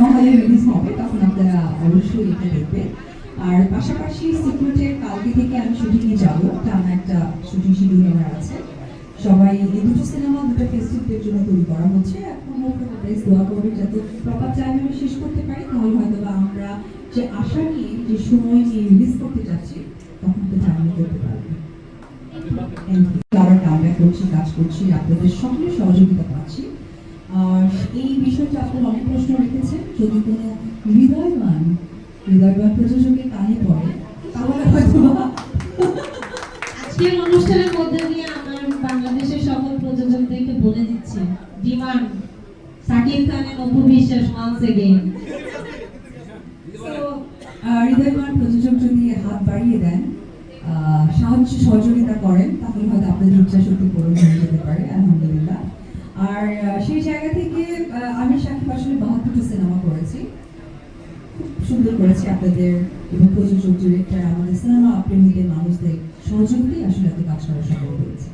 Cinema হলে release হবে তখন আপনারা অবশ্যই এটা দেখবেন আর পাশাপাশি সিক্রেটের কালকে থেকে আমি শুটিংয়ে যাব। টানা একটা শুটিং শিডিউল আমার আছে। সবাই এই দুটো সিনেমা দুটো ফেস্টিভের জন্য তৈরি করা হচ্ছে। এখন প্রেস দোয়া করবে যাতে প্রপার টাইমে আমি শেষ করতে পারি। তাহলে হয়তো বা আমরা যে আশা নিয়ে, যে সময় নিয়ে রিলিজ করতে যাচ্ছি, তখন তো টাইমে করতে পারব। আবার কামব্যাক করছি, কাজ করছি, আপনাদের সকলের সহযোগিতা পাচ্ছি। আর এই বিষয়টা আপনারা অনেক প্রশ্ন যদি কোনো হৃদয়বান হৃদয়বান প্রযোজকের কানে পড়ে তাহলে হয়তো আজকের অনুষ্ঠানের মধ্যে দিয়ে আমার বাংলাদেশের সকল প্রযোজকদেরকে বলে দিচ্ছি ডিমান্ড সাকিব খানের অপু বিশ্বাস ওয়ান্স এগেইন হৃদয়বান প্রযোজক যদি হাত বাড়িয়ে দেন আহ, সাহায্য সহযোগিতা করেন তাহলে হয়তো আপনাদের ইচ্ছা শক্তি পূরণ হয়ে যেতে পারে আলহামদুলিল্লাহ। আর সেই জায়গা থেকে আমি সাকিব আসলে খুব সুন্দর করেছে আপনাদের এবং প্রযোজক ডিরেক্টর আমাদের সিনেমা প্রেমীদের মানুষদের সহযোগিতাই আসলে এত কাজ করা সম্ভব হয়েছে